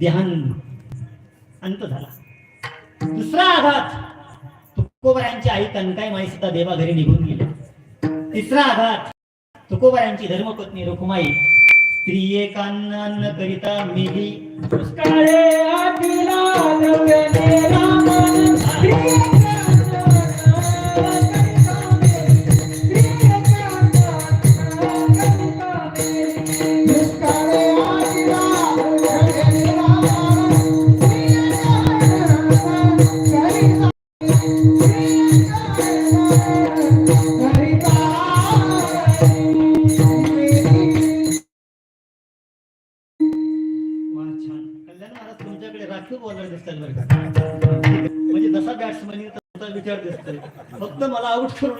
देहान. अंत झाला. दुसरा आघात तुकोबऱ्यांची आई कनकाई माई सुद्धा देवा घरी निघून गेल्या तिसरा आघात तुकोबऱ्यांची धर्मपत्नी रुक्माई स्त्री एकान्न करिता मेली फक्त मला आउट करू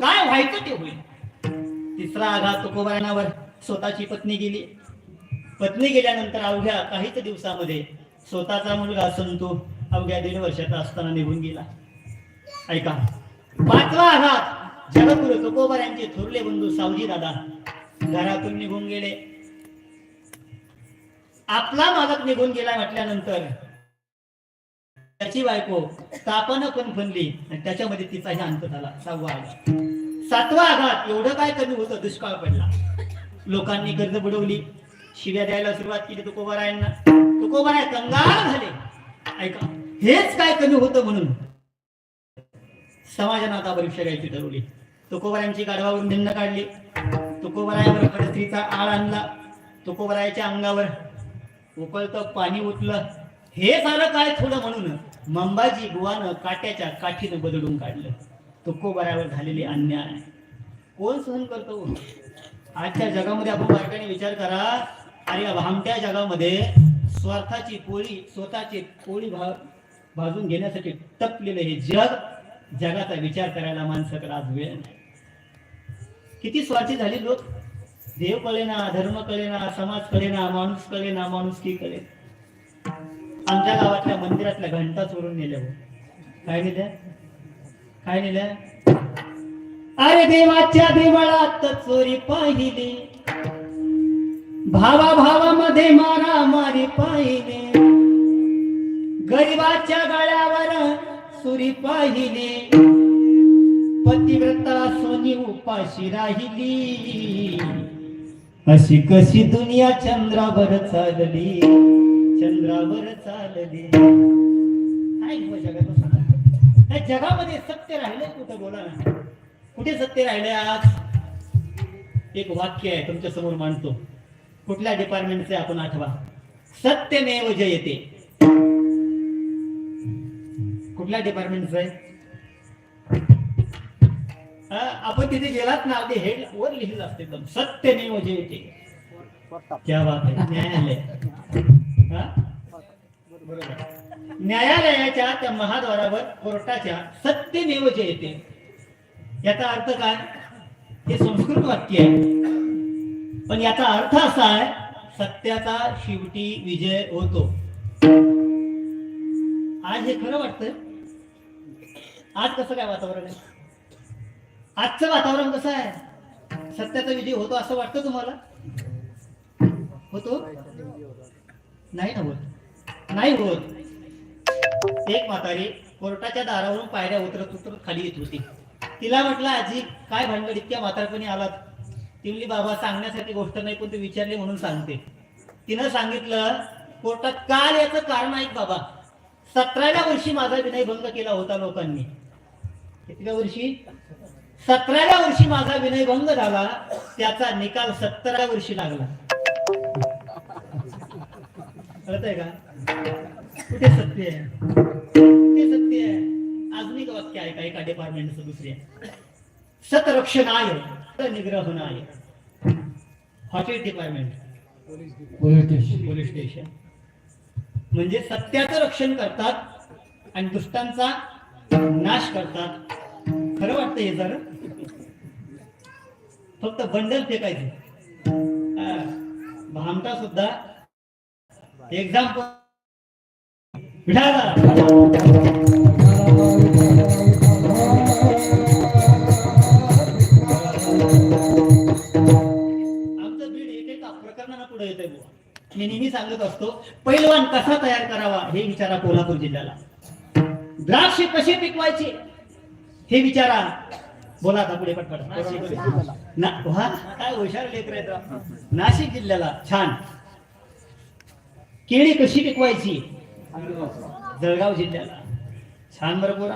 काय व्हायचं ते होईल? तिसरा आघात तुकोबायनावर स्वतःची पत्नी गेली. पत्नी गेल्यानंतर अवघ्या काहीच दिवसामध्ये स्वतःचा मुलगा संतू अवघ्या दीड वर्षाचा असताना निघून गेला. ऐका. पाचवा आघात. जगद्गुरु तुकोबार यांचे थोरले बंधू सावजी दादा घरातून निघून गेले. आपला मालक निघून गेला म्हटल्यानंतर त्याची बायको तापानं पण आणि त्याच्यामध्ये तिचाही अंत झाला. सहावा आघात सातवा आघात एवढं काय कमी होतं? दुष्काळ पडला. लोकांनी कर्ज बुडवली. शिव्या द्यायला सुरुवात केली तुकोबारायांना. तुकोबाराय कंगाळ झाले. ऐका हेच काय कमी होतं म्हणून? समाजानं आता परीक्षा घ्यायची ठरवली. तुकोबरायांची गाढवावरून भिन्न काढली. तुकोबरायावर कडत्रीचा आळ आणला. तुकोबरायाच्या अंगावर उकळतं पाणी उठलं हे झालं काय थोडं म्हणून मंबाजी गुवानं काट्याच्या काठीनं बदलून काढलं. तुकोबरायावर झालेले अन्याय. कोण सहन करतो? आजच्या जगामध्ये आपण बारकाने विचार करा. अरे भामट्या जगामध्ये स्वार्थाची पोळी स्वतःची पोळी भा भाजून घेण्यासाठी टपलेलं हे जग जगाचा विचार करायला माणसाकडे आज वेळ नाही. किती स्वार्थी झाली लोक? देव कळेना धर्म कळेना समाज कळेना माणूस कळेना माणुसकी कळे आमच्या गावातल्या मंदिरातल्या घंटा चोरून नेल्या हो. काय नेल्या? काय नेल्या? अरे देवाच्या देवळात चोरी पाहिली. भावा भावामध्ये मारा मारी पाहिली. गरिबाच्या गळ्यावर सुरी पाहिली. पतिव्रता सोनी उपाशी राहिली. अशी कशी दुनिया चंद्रावर चालली? चंद्रावर चालली. काय जगात जगामध्ये सत्य राहिले कुठं बोला ना. कुठे सत्य राहिले आज? एक वाक्य आहे तुमच्यासमोर मांडतो. कुठल्या डिपार्टमेंटचे आपण आठवा? सत्यमेव जयते. कुठल्या डिपार्टमेंटचं आहे? आपण तिथे गेलात ना ते हेड वर लिहिलं असते एकदम सत्यमेव जयते क्या बात आहे न्यायालय. न्यायालयाच्या त्या महाद्वारावर कोर्टाच्या सत्य नेवजे येते. याचा अर्थ काय? हे संस्कृत वाक्य आहे. पण याचा अर्थ असा आहे सत्याचा शेवटी विजय होतो. आज हे खरं वाटतं आज कसं काय वातावरण आहे? आजचं वातावरण कसं आहे? सत्याचा विजय होतो असं वाटतं तुम्हाला? होतो? नाही ना होत. नाही होत. एक म्हातारी कोर्टाच्या दारावरून पायऱ्या उतरत उतरत खाली येत होती. तिला म्हटलं आजी काय भांडण इतक्या म्हातारपणी आलात? ती म्हणली बाबा सांगण्यासाठी गोष्ट नाही पण तू विचारली म्हणून सांगते. तिनं सांगितलं कोर्टात काल याचं कारण ऐक बाबा? सतराव्या वर्षी माझा विनयभंग केला होता लोकांनी. कितव्या वर्षी? सतराव्या वर्षी माझा विनयभंग झाला त्याचा निकाल सत्तराव्या वर्षी लागला. कळत आहे का? कुठे सत्य आहे? कुठे सत्य आहे? अजून एक वाक्य आहे का एका डिपार्टमेंटचं दुसऱ्या सतरक्षणाय निग्रहणाय हॉटेल डिपार्टमेंट पोलीस स्टेशन. म्हणजे सत्याचं रक्षण करतात आणि दुष्टांचा नाश करतात. खरं वाटतं हे जरा? फक्त बंडल फेकायचे. भामटा सुद्धा एक्झाम्पल आमचं बीड एक एका प्रकरणानं पुढे येत आहे मी नेहमी सांगत असतो पैलवान कसा तयार करावा हे विचारा कोल्हापूर जिल्ह्याला. द्राक्ष कसे पिकवायचे हे विचारा. बोला आता पुढे पटपट ना वा काय हुशार लेकर आहेत नाशिक जिल्ह्याला छान. केळी कशी पिकवायची? जळगाव जिल्ह्याला. छान बरोबर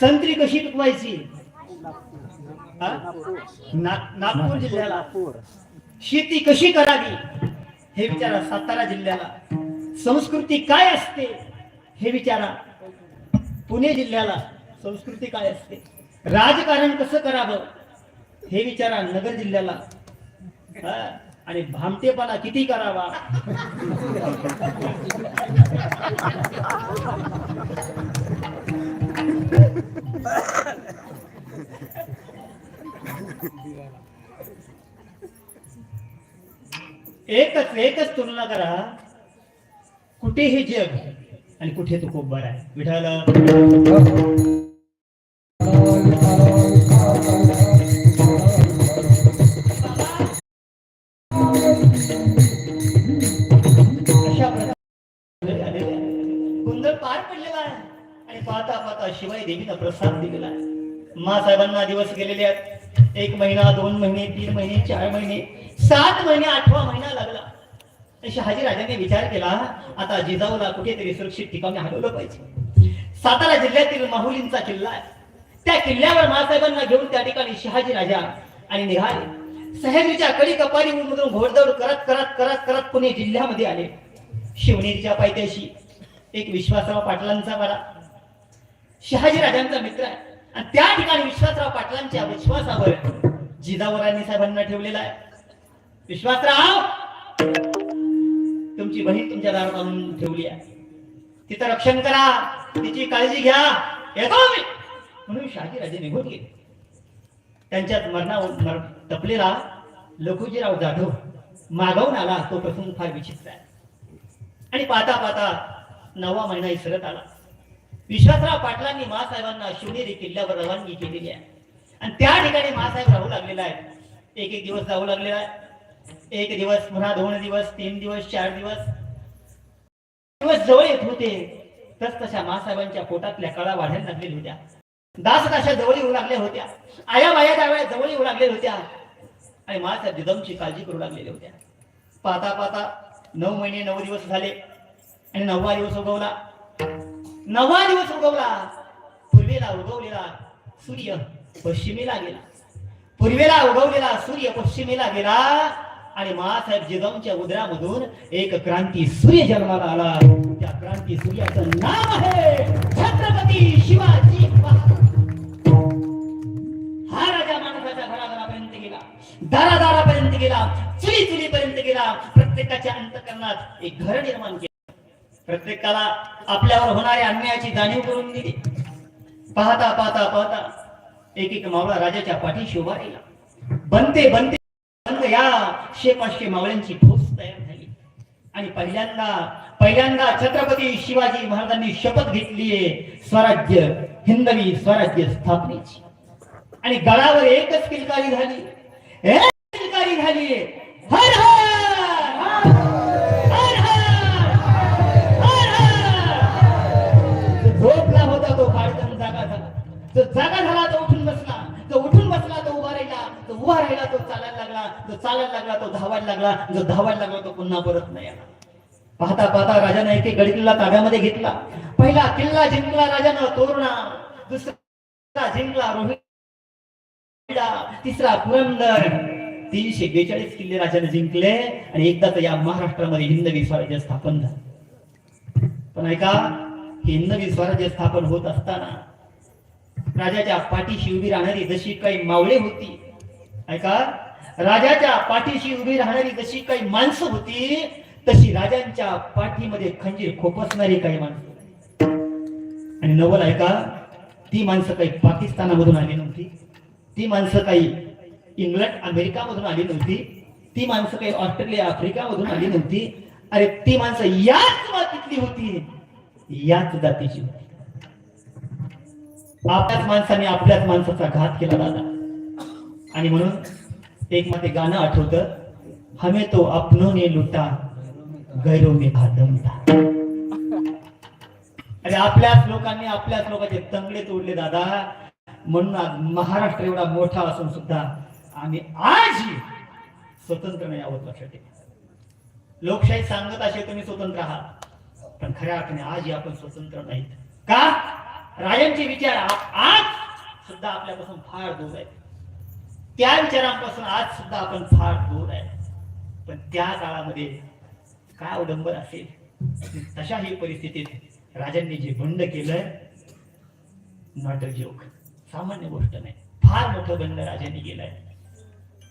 संत्री कशी पिकवायची? नागपूर जिल्ह्याला. शेती कशी करावी? हे विचारा सातारा जिल्ह्याला. संस्कृती काय असते? हे विचारा. पुणे जिल्ह्याला संस्कृती काय असते? राजकारण कसं करावं? हे विचारा नगर जिल्ह्याला. आणि भामटेपणा किती करावा? एकच एकच तुलना करा. कुठे हे जग आणि कुठे तू खूप बरा आहे. विठाला. मा साहेबांना दिवस गेलेले आहेत. एक महिना दोन महिने तीन महिने चार महिने सात महिने आठवा महिना लागला. शहाजी राजांनी विचार केला आता जिजाऊला कुठेतरी सुरक्षित ठिकाणी हलवलं पाहिजे. सातारा जिल्ह्यातील माहुलींचा किल्ला आहे. त्या किल्ल्यावर मासाहेबांना घेऊन त्या ठिकाणी शहाजी राजा आणि निघाले. सह्याद्रीच्या कडी कपारी मधून घोडदौड करत करत करत करत पुणे जिल्ह्यामध्ये आले. शिवनेरीच्या पायथ्याशी एक विश्वासराव पाटलांचा बरा शहाजी राजांचा मित्र आहे. आणि त्या ठिकाणी विश्वासराव पाटलांच्या विश्वासावर जिजावरांनी साहेबांना ठेवलेला आहे. विश्वासराव तुमची बहीण तुमच्या दारात आणून ठेवली आहे. तिचं रक्षण करा तिची काळजी घ्या. येतो मी म्हणून शहाजी राजे निघून गेले. त्यांच्यात मरणावर मर तपलेला लखुजीराव जाधव मागवून आला तो प्रसंग फार विचित्र आहे. आणि पाहता पाहता नवा महिना इसरत आला. विश्वासराव पाटलांनी महासाहेबांना शिवनेरी किल्ल्यावर रवानगी केलेली आहे. आणि त्या ठिकाणी महासाहेब राहू लागलेला आहे. एक एक दिवस जाऊ लागलेला आहे. एक दिवस पुन्हा दोन दिवस तीन दिवस चार दिवस. दिवस जवळ येत होते. तस तशा महासाहेबांच्या पोटातल्या कळा वाढायला लागलेल्या होत्या. दास तशा जवळ येऊ लागल्या होत्या? आया बाया त्यावेळेस जवळ येऊ लागलेल्या होत्या. आणि महासाहेब दिदमची काळजी करू लागलेल्या होत्या. पाहता पाहता नऊ महिने नऊ दिवस झाले. आणि नववा दिवस उगवला. नवा दिवस उगवला. पूर्वेला उगवलेला सूर्य पश्चिमेला गेला. पूर्वेला उगवलेला सूर्य पश्चिमेला गेला आणि महासाहेब जिजाऊंच्या उदरामधून एक क्रांती सूर्य जन्माला आला. त्या क्रांती सूर्याचं नाव आहे छत्रपती शिवाजी हा राजा माणसाच्या घराघरापर्यंत गेला. दारादारापर्यंत गेला. चुली चुलीपर्यंत गेला. प्रत्येकाच्या अंतकरणात एक घर निर्माण केलं. प्रत्येकाला आपल्यावर होणाऱ्या अन्यायाची जाणीव करून दिली. पाहता पाहता पाहता एक एक मावळा राजाच्या पाठीशी उभा राहिला. बनते बनते या शे पाचशे मावळ्यांची ठोस तयार झाली. आणि पहिल्यांदा पहिल्यांदा छत्रपती शिवाजी महाराजांनी शपथ घेतलीये स्वराज्य हिंदवी स्वराज्य स्थापनेची. आणि गळावर एकच किलकारी झाली. किलकारी झाली हर हर जर जागा झाला तो उठून बसला जर उठून बसला तो उभा राहिला तो उभा राहिला तो चालायला लागला जर चालायला लागला तो धावायला लागला जो धावायला लागला तो पुन्हा परत नाही आला. पाहता पाहता राजाने एक गडी गड किल्ला ताब्यामध्ये घेतला. पहिला किल्ला जिंकला राजानं तोरणा. दुसरा जिंकला रोहिडा. तिसरा पुरंदर. तीनशे बेचाळीस किल्ले राजाने जिंकले आणि एकदाच या महाराष्ट्रामध्ये हिंदवी स्वराज्य स्थापन झालं. पण ऐका हिंदवी स्वराज्य स्थापन होत असताना राजाच्या पाठीशी उभी राहणारी जशी काही मावळे होती ऐका? राजाच्या पाठीशी उभी राहणारी जशी काही माणसं होती तशी राजांच्या पाठीमध्ये खंजीर खोपसणारी काही माणसं आणि नवल ऐका? ती माणसं काही पाकिस्तानामधून आली नव्हती. ती माणसं काही इंग्लंड अमेरिकामधून आली नव्हती. ती माणसं काही ऑस्ट्रेलिया आफ्रिकामधून आली नव्हती. अरे ती माणसं याच मातीतली होती. याच जातीची होती. आपल्याच माणसाने आपल्याच माणसाचा घात केला दादा. आणि म्हणून एक मध्ये गाणं आठवतं हमें तो अपनों ने लुटा गैरो में भादमता अरे आपल्याच लोकांनी आपल्याच लोकांचे तंगडे तोडले दादा. म्हणून आज महाराष्ट्र एवढा मोठा असून सुद्धा आम्ही आजही स्वतंत्र नाही आहोत लक्षात लोकशाही सांगत असे तुम्ही स्वतंत्र आहात पण खऱ्या अर्थाने आजही आपण स्वतंत्र नाहीत. का? राजांचे विचार आज सुद्धा आपल्यापासून फार दूर आहेत. त्या विचारांपासून आज सुद्धा आपण फार दूर आहे पण त्या काळामध्ये काय अवलंबन असेल? तशाही परिस्थितीत राजांनी जे बंड केलं नॉट अ जोक. सामान्य गोष्ट नाही. फार मोठं बंड राजांनी केलंय.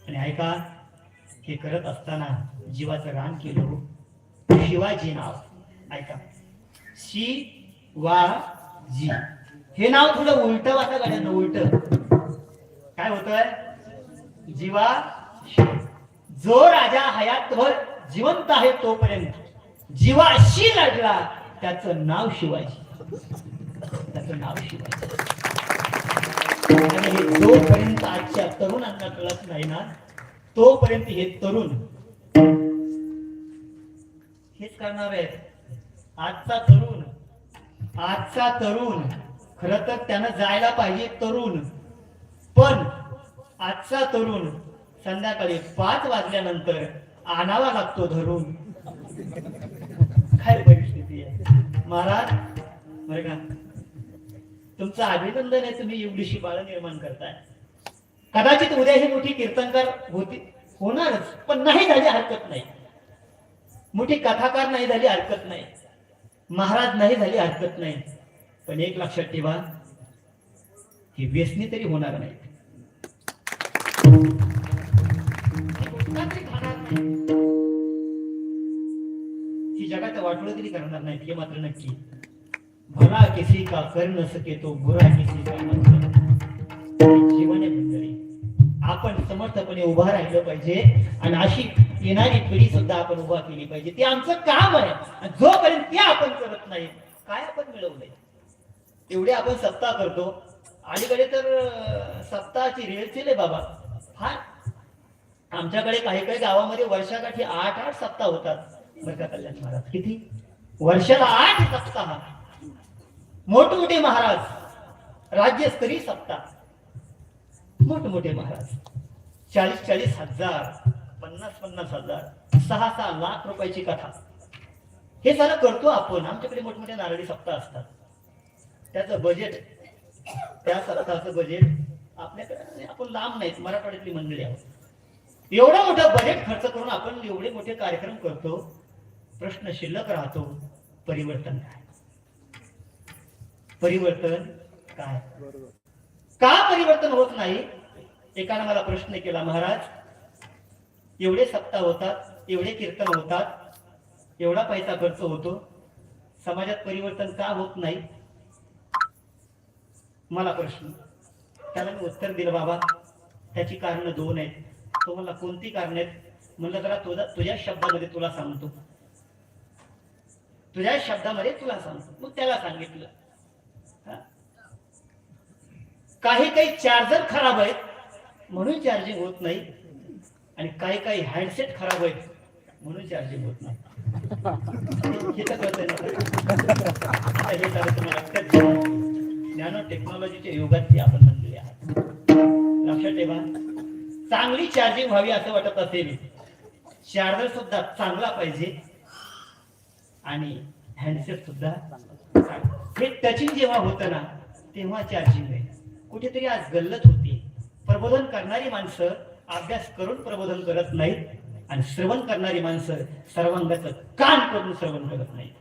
आणि ऐका हे करत असताना जीवाचं रान केलं हो. शिवाजी नाव. ऐका. शी वा जी हे नाव थोडं उलट वाचा गाड्यांना उलट. काय होतंय? जीवा जो राजा हयातभर जिवंत आहे तोपर्यंत जीवाशी लढला त्याचं नाव शिवाजी. त्याचं नाव शिवाजी. आणि हे जोपर्यंत आजच्या तरुणांना कळत नाही ना तोपर्यंत हे तरुण हेच करणार आहेत. आजचा तरुण आजचा तरुण खर तर त्यानं जायला पाहिजे तरुण. पण आजचा तरुण संध्याकाळी पाच वाजल्यानंतर आणावा लागतो धरून. काय परिस्थिती आहे? महाराज बरं का? तुमचं अभिनंदन आहे तुम्ही एवढीशी बाळ निर्माण करताय. कदाचित उद्या ही मोठी कीर्तनकार होती होणारच पण नाही झाली हरकत नाही. मोठी कथाकार नाही झाली हरकत नाही. महाराज नाही झाली हरकत नाही. पण एक लक्षात ठेवा ही व्यसनी तरी होणार नाही. ही जगात वाटोळ तरी करणार नाहीत हे मात्र नक्की. भला किसी का कर न सके तो बुरा किसी का. जीवन आपण समर्थपणे उभा राहिलं पाहिजे आणि अशी येणारी पिढी सुद्धा आपण उभा केली पाहिजे. ते आमचं काम आहे. जोपर्यंत ते आपण करत नाही काय आपण मिळवलंय एवढे आपण सप्ताह करतो. अलीकडे तर सत्ताची सप्ताहाची रेलचेल आहे बाबा. हा आमच्याकडे काही काही गावामध्ये वर्षाकाठी आठ आठ सप्ताह होतात. बरं का कल्याण महाराज? किती? वर्षाला आठ सप्ताह मोठमोठे महाराज. राज्यस्तरीय सप्ताह मोठमोठे महाराज. चाळीस चाळीस हजार पन्नास पन्नास हजार सहा सहा लाख रुपयाची कथा. हे सारं करतो आपण. आमच्याकडे मोठमोठे नारळी सप्ताह असतात. त्याचं बजेट त्या सप्ताहाचं बजेट आपल्याकडे आपण लांब नाहीत. मराठवाड्यातली मंडळी आहोत. एवढा मोठा बजेट खर्च करून आपण एवढे मोठे कार्यक्रम करतो प्रश्न शिल्लक राहतो परिवर्तन काय? परिवर्तन काय? का परिवर्तन होत नाही? एकानं मला प्रश्न केला महाराज एवढे सप्ताह होतात एवढे कीर्तन होतात एवढा पैसा खर्च होतो समाजात परिवर्तन का होत नाही? मला प्रश्न. त्याला मी उत्तर दिलं बाबा त्याची कारणं दोन आहेत. तो मला कोणती कारण आहेत? म्हणलं जरा तुझा तुझ्या शब्दामध्ये तुला सांगतो. तुझ्या शब्दामध्ये तुला सांगतो. मग त्याला सांगितलं. काही काही चार्जर खराब आहेत. म्हणून चार्जिंग होत नाही. आणि काही काही हँडसेट खराब आहेत. म्हणून चार्जिंग होत नाही. हे तर कळतंय ना. नॅनो टेक्नॉलॉजीच्या युगातली आपण म्हणलेली आहात. लक्षात ठेवा. चांगली चार्जिंग व्हावी असं वाटत असेल चार्जर सुद्धा चांगला पाहिजे आणि हँडसेट सुद्धा हे टचिंग जेव्हा होतं ना तेव्हा चार्जिंग आहे कुठेतरी आज गल्लत होती. प्रबोधन करणारी माणसं अभ्यास करून प्रबोधन करत नाहीत आणि श्रवण करणारी माणसं सर्वांगाचं कान करून श्रवण करत नाहीत.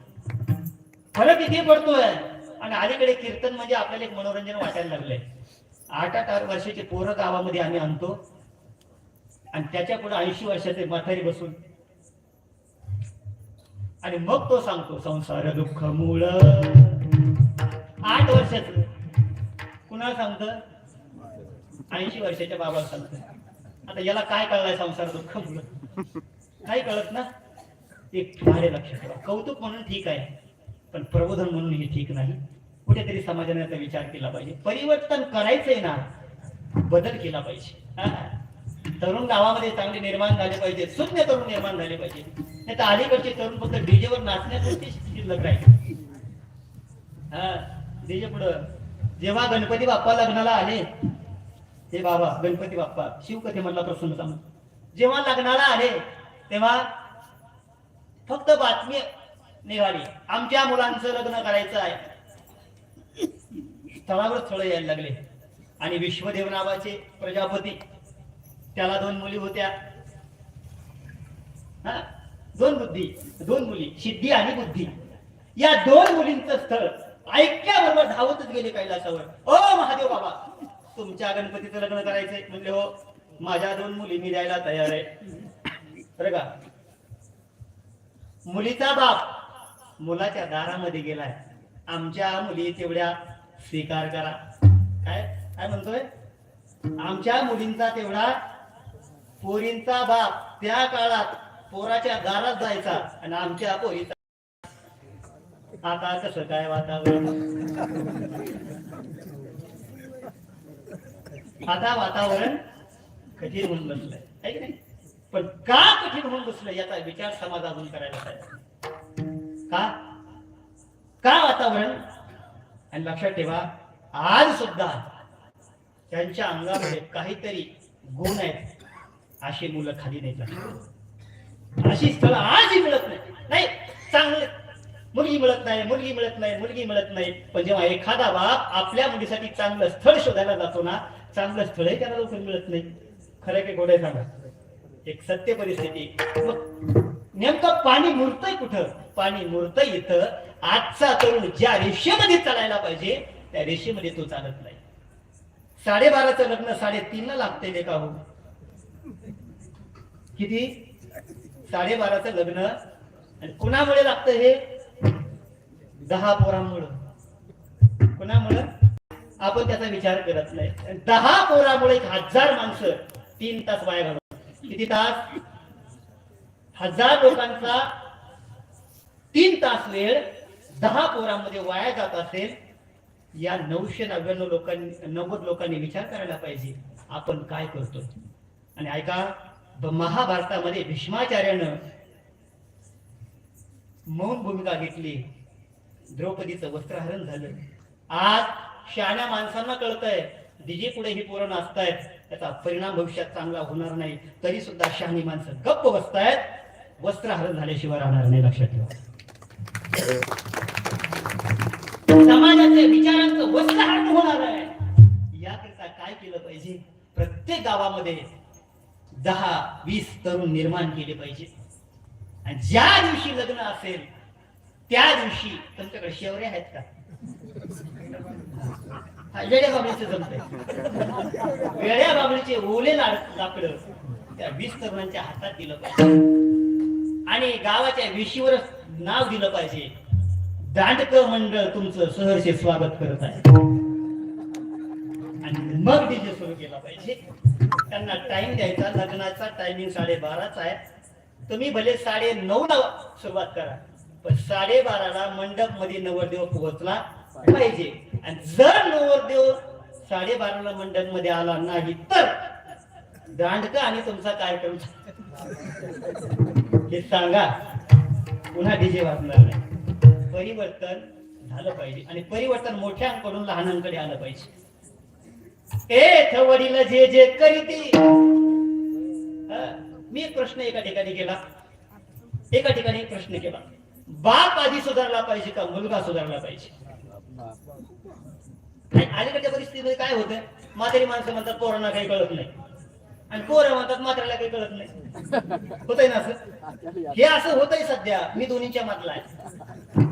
फरक इथे पडतोय. आणि अलीकडे कीर्तन म्हणजे आपल्याला एक मनोरंजन वाटायला लागलंय. आठ आठ आठ वर्षाचे पोरं गावामध्ये आम्ही आणतो. आणि त्याच्या पुढे ऐंशी वर्षाचे म्हातारी बसून. आणि मग तो सांगतो संसार दुःख मूळ. आठ वर्षाच. कुणाला सांगत? ऐंशी वर्षाच्या बाबाला सांगत. आता याला काय कळलाय संसार दुःख मूळ? नाही कळत ना? एक फारे लक्षात ठेवा. कौतुक म्हणून ठीक आहे. पण प्रबोधन म्हणून हे ठीक नाही. कुठेतरी समाजाने याचा विचार केला पाहिजे. परिवर्तन करायचंय ना बदल केला पाहिजे. हा. तरुण गावामध्ये चांगले निर्माण झाले पाहिजे शून्य तरुण निर्माण झाले पाहिजे. नाही तर अलीकडचे तरुण फक्त डीजेवर नाचण्यापुरती शिल्लक राहील. हा? डीजे पुढं. जेव्हा गणपती बाप्पा लग्नाला आले हे बाबा गणपती बाप्पा शिवकथे म्हणला प्रसन्न सांग. जेव्हा लग्नाला आले तेव्हा फक्त बातमी निघाली. आमच्या मुलांचं लग्न करायचं आहे. स्थळावर स्थळ यायला लागले. आणि विश्वदेव नावाचे प्रजापती त्याला दोन मुली होत्या. हा? दोन बुद्धी दोन मुली सिद्धी आणि बुद्धी. या दोन मुलींचं स्थळ ऐकल्याबरोबर धावतच गेले कैलासावर. ओ महादेव बाबा तुमच्या गणपतीचं लग्न करायचंय. म्हणजे हो माझ्या दोन मुली मी द्यायला तयार आहे. बरं का? मुलीचा बाप मुलाच्या दारामध्ये गेलाय. आमच्या मुली तेवढ्या स्वीकार करा. काय? काय म्हणतोय? आमच्या मुलींचा तेवढा पोरींचा बाप त्या काळात पोराच्या दारात जायचा आणि आमच्या पोरीचा आता कसं काय वातावरण? आता वातावरण कठीण होऊन बसलंय. की नाही? पण का कठीण होऊन बसलंय याचा विचार समाजातून करायला पाहिजे. का? का वातावरण? आणि लक्षात ठेवा आज सुद्धा त्यांच्या अंगामध्ये काहीतरी गुण आहेत अशी मुलं खाली नाही जात. अशी स्थळ आजही मिळत नाही. नाही मुलगी मिळत नाही मुलगी मिळत नाही मुलगी मिळत नाही. पण जेव्हा एखादा बाप आपल्या मुलीसाठी चांगलं स्थळ शोधायला जातो ना चांगलं स्थळही त्याला लवकर मिळत नाही. खरं काही गोडे सांगा. एक सत्य परिस्थिती. मग नेमकं पाणी मुरतंय कुठं? पाणी मुरत इथं. आजचा तरुण ज्या रेषेमध्ये चालायला पाहिजे त्या रेषेमध्ये तो चालत नाही. साडेबाराचं लग्न साडेतीनला लागतंय ते का हो. किती? साडेबाराचं लग्न. आणि कुणामुळे लागतं हे? दहा पोरांमुळं. कुणामुळं? आपण त्याचा विचार करत नाही. दहा पोरामुळे एक हजार माणसं तीन तास वाया घालवतात. किती तास? हजार लोकांचा तीन तास वेळ दहा पोरांमध्ये वाया जात असेल या नऊशे नव्याण्णव लोकांनी नव्वद लोकांनी विचार करायला पाहिजे आपण काय करतो? आणि ऐका महाभारतामध्ये भीष्माचार्यानं मौन भूमिका घेतली. द्रौपदीचं वस्त्रहरण झालं. आज शहाण्या माणसांना कळतंय डीजे पुढे ही पोरं नाचतायत त्याचा परिणाम भविष्यात चांगला होणार नाही तरी सुद्धा शहाणी माणसं गप्प बसतायत वस्त्रहरण झाल्याशिवाय राहणार नाही लक्षात ठेवा. समाजाचे विचारांचं वस्त्रहरण होणार आहे. याकरिता काय केलं पाहिजे? प्रत्येक गावामध्ये दहा वीस तरुण निर्माण केले पाहिजे. आणि ज्या दिवशी लग्न असेल त्या दिवशी तुमच्याकडे शेवरे आहेत का? वेड्या बाबळीचे जमत वेड्या बाबळीचे ओले लाकडं त्या वीस तरुणांच्या हातात दिलं पाहिजे. आणि गावाच्या विशीवरच नाव दिलं पाहिजे. दांडक मंडळ तुमचं सहर्ष स्वागत करत आहे. आणि मग डीजे सुरू केला पाहिजे त्यांना टाइम द्यायचा लग्नाचा टायमिंग साडेबाराचा आहे. तुम्ही भले साडे नऊ ला सुरुवात करा पण साडेबाराला मंडपमध्ये नवरदेव पोहोचला पाहिजे. आणि जर नवरदेव साडेबाराला मंडपमध्ये आला नाही तर दांडका आणि तुमचा कार्यक्रम हे सांगा. पुन्हा डीजे वाजणार नाही. परिवर्तन झालं पाहिजे आणि परिवर्तन मोठ्यांकडून लहानांकडे आलं पाहिजे. ए वडील जे जे करीती. मी एक प्रश्न एका ठिकाणी केला. एका ठिकाणी एक प्रश्न केला. बाप आधी सुधारला पाहिजे का मुलगा सुधारला पाहिजे? अलीकडच्या परिस्थितीमध्ये काय होतं? म्हातारी माणसं म्हणतात कोरोना काही कळत नाही. आणि पोरं म्हणतात मात्राला काही कळत नाही. होतय ना असं? हे असं होतंय सध्या. मी दोन्हीच्या मधला आहे.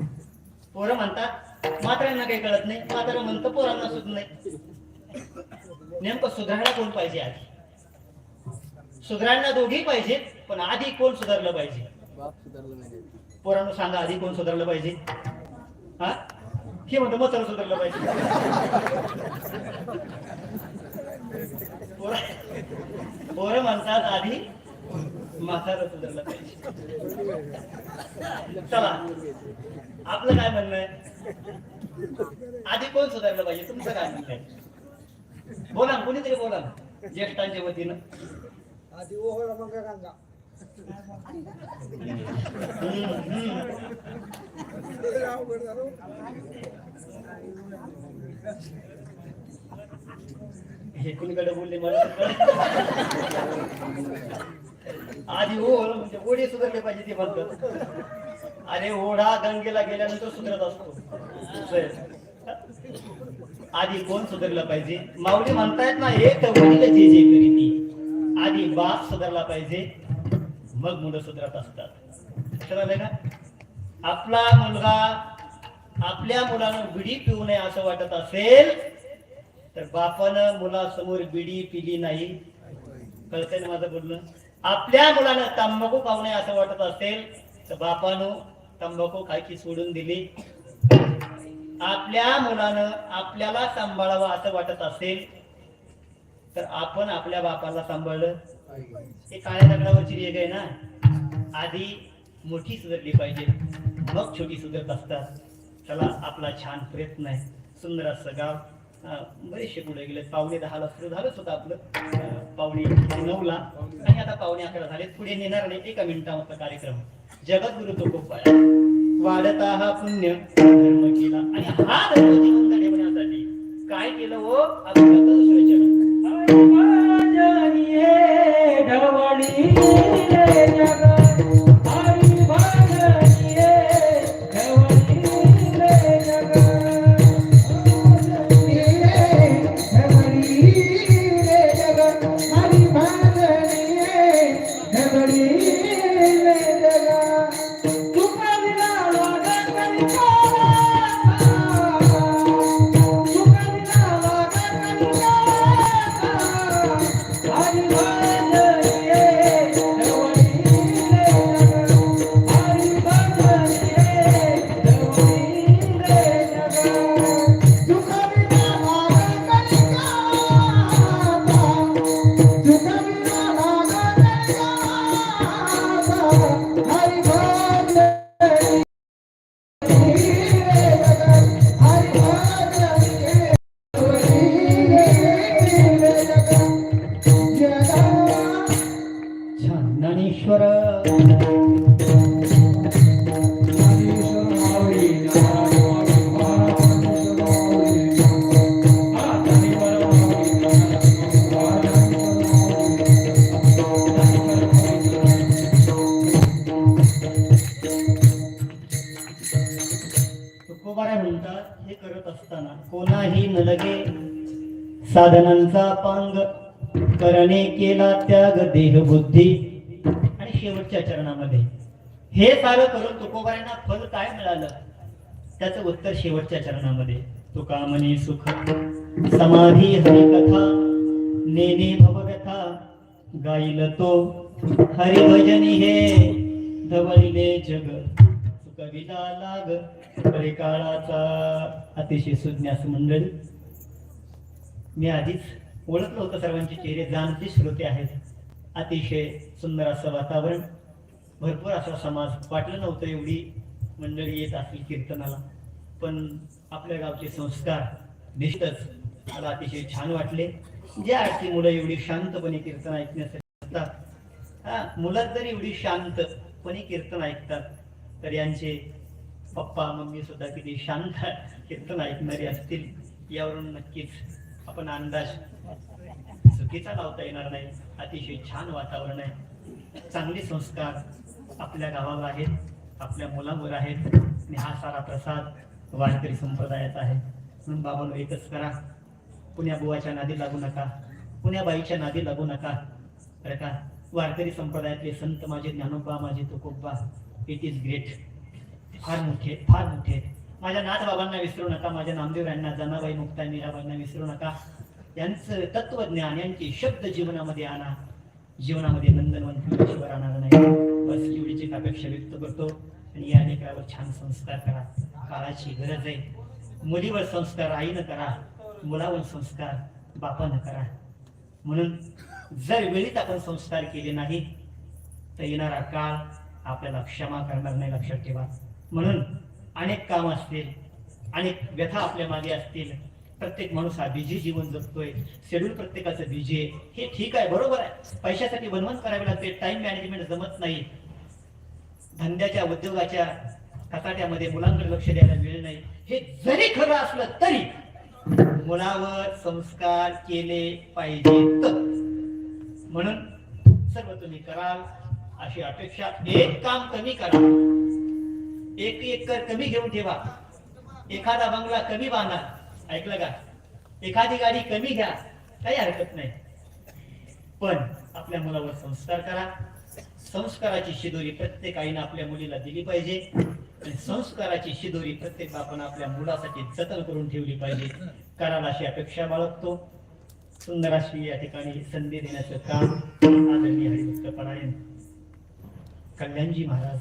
पोरं म्हणतात मात्रांना काही कळत नाही. मात्र म्हणतं पोरांना सुद्धा नाही. नेमकं सुधारायला कोण पाहिजे आधी? सुधारायला दोघी पाहिजेत पण आधी कोण सुधारलं पाहिजे? पोरांना सांगा आधी कोण सुधारलं पाहिजे? हा? हे म्हणतो मात्र सुधारलं पाहिजे पोरं पोरं म्हणतात आधी म्हातारं सुधारलं पाहिजे चला आपलं काय म्हणणं आहे? आधी कोण सुधारलं पाहिजे? तुमचं काय म्हणणं आहे? बोला कोणीतरी बोला ना, ज्येष्ठांच्या वतीनं. आधी ओहळ मग गंगा. हे कुणीकडे बोलले मला? आधी हो म्हणजे ओढे सुधारले पाहिजे ते म्हणतात अरे ओढा गंगेला गेल्यानंतर सुधरत असतो. आधी कोण सुधारला पाहिजे? माऊली म्हणतायत ना एक वडील जे जे करीती आधी बाप सुधारला पाहिजे मग मुलं सुधारत असतात. का? आपला मुलगा आपल्या मुलानं बिडी पिऊ नये असं वाटत असेल तर बापानं मुलासमोर बिडी पिली नाही. कळतंय ना माझं बोलणं? आपल्या मुलानं तंबाखू पाहू नये असं वाटत असेल तर बापानं तंबाखू खायची सोडून दिली. आपल्या मुलानं आपल्याला सांभाळावं असं वाटत असेल तर आपण आपल्या बापाला सांभाळलं. हे काळ्या दगडावरची रेग आहे ना? आधी मोठी सुधारली पाहिजे मग छोटी सुधारत असतात. चला आपला छान प्रयत्न आहे. सुंदर असं गाव. बरेचसे पुढे गेले. पावणे दहाला सुरू झालंच होतं आपलं. पावणे नऊला. आणि आता पावणे अकरा झाले पुढे नेणार नाही. एका मिनिटामधला कार्यक्रम. जगद्गुरु तो खूप वाढता हा पुण्य. धर्म केला. आणि हा धर्म जीवन काय केलं हो? हे सारं करून तुकोबायांना फल काय मिळालं? त्याचं उत्तर शेवटच्या चरणामध्ये. तुका सुख समाधी हरिकथा नेने भवव्यथा गाईल तो हरिभजनी हे धवळीले जग कविता लाग परिकाळाचा अतिशय सुज्ञास मंडळ. मी आधीच ओळखलं होतं सर्वांचे चेहरे जाणते श्रोते आहेत. अतिशय सुंदर असं वातावरण. भरपूर असा समाज वाटलं नव्हतं एवढी मंडळी येत असतील कीर्तनाला. पण आपल्या गावचे संस्कार निष्ठच मला अतिशय छान वाटले. ज्या आरती मुलं एवढी शांतपणे कीर्तन ऐकण्यासाठी असतात हा मुलं जर एवढी शांतपणे कीर्तन ऐकतात तर यांचे पप्पा मम्मी सुद्धा किती शांत कीर्तन ऐकणारे असतील यावरून नक्कीच आपण अंदाज चुकीचा लावता येणार नाही. अतिशय छान वातावरण आहे. चांगले संस्कार आपल्या गावावर आहेत आपल्या मुलांवर आहेत. आणि हा सारा प्रसाद वारकरी संप्रदायात आहे. म्हणून बाबांनो एकच करा. पुण्या बुवाच्या नादी लागू नका. पुण्या बाईच्या नादी लागू नका. बरं का? वारकरी संप्रदायातले संत माझे ज्ञानोबा माझे तुकोबा इट इज ग्रेट फार मोठे फार मोठे. माझ्या नाथबाबांना विसरू नका. माझ्या नामदेव यांना जनाबाई मुक्ता मीराबाईंना विसरू नका. यांचं तत्वज्ञान यांचे शब्द जीवनामध्ये आणा. जीवनामध्ये नंदनवन शिवर आणणार नाही. निवडीची अपेक्षा व्यक्त करतो. आणि या लेकरावर छान संस्कार करा. काळाची गरज आहे. मुलीवर संस्कार आईनं करा. मुलावर संस्कार बापानं करा. म्हणून जर वेळीत आपण संस्कार केले नाही तर येणारा काळ आपल्याला क्षमा करणार नाही लक्षात ठेवा. म्हणून अनेक काम असतील अनेक व्यथा आपल्या मागे असतील. प्रत्येक माणूस हा बिझी जीवन जगतोय. शेड्यूल प्रत्येकाचं बिझी आहे. हे ठीक आहे बरोबर आहे. पैशासाठी वनवन करावे लागते. टाइम मॅनेजमेंट जमत नाही. धंद्याच्या उद्योगाच्या कचाट्यामध्ये मुलांकडे लक्ष द्यायला वेळ नाही. हे जरी खरं असलं तरी मुलावर संस्कार केले पाहिजेत. म्हणून सर्व तुम्ही कराल अशी अपेक्षा. एक काम कमी करा. एक एकर कमी घेऊन ठेवा. एखादा बंगला कमी बांधा. ऐकलं का? एखादी गाडी कमी घ्या. काही हरकत नाही. पण आपल्या मुलावर संस्कार करा. संस्काराची शिदोरी प्रत्येक आईनं आपल्या मुलीला दिली पाहिजे. आणि संस्काराची शिदोरी प्रत्येक बापानं आपल्या मुलासाठी जतन करून ठेवली पाहिजे. कराल अशी अपेक्षा बाळगतो. सुंदर अशी या ठिकाणी संधी देण्याचं काम आदरणीय हरिभक्त परायण कल्याणजी महाराज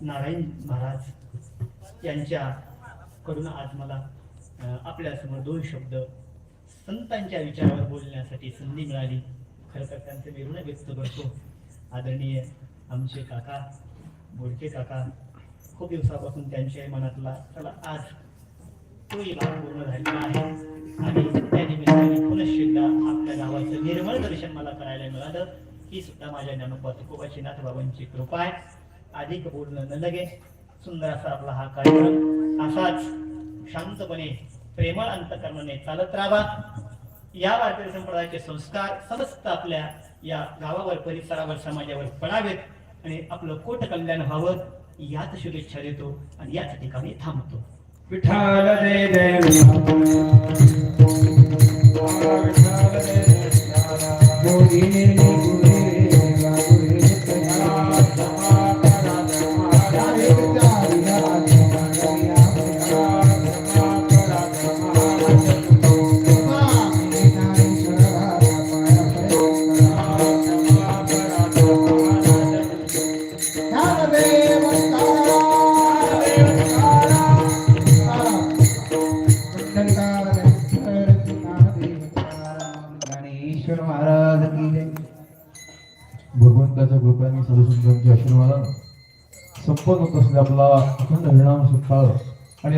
नारायण महाराज यांच्या कडून आज मला आपल्यासमोर दोन शब्द संतांच्या विचारावर बोलण्यासाठी संधी मिळाली. खरं तर त्यांचे मी ऋण व्यक्त करतो. आदरणीय आमचे काका बोडके काका खूप दिवसापासून त्यांच्या मनातला चला आज तो भाग पूर्ण झालेला आहे. आणि त्या निमित्ताने आपल्या गावाचं निर्मळ दर्शन मला करायला मिळालं. ही सुद्धा माझ्या ज्ञानोबा नाथ बाबांची कृपा आहे. अधिक बोलणं न लगे सुंदर असा आपला हा कार्यक्रम असाच शांतपणे प्रेमळ अंतकरणाने चालत राहावा या वारकरी संप्रदायाचे संस्कार समस्त आपल्या या गावावर परिसरावर समाजावर पडावेत आणि आपलं कोट कल्याण व्हावं याच शुभेच्छा देतो आणि याच ठिकाणी थांबतो. विठाल दे दे विठाल दे ગમલા પરિણામ સુખાવ અને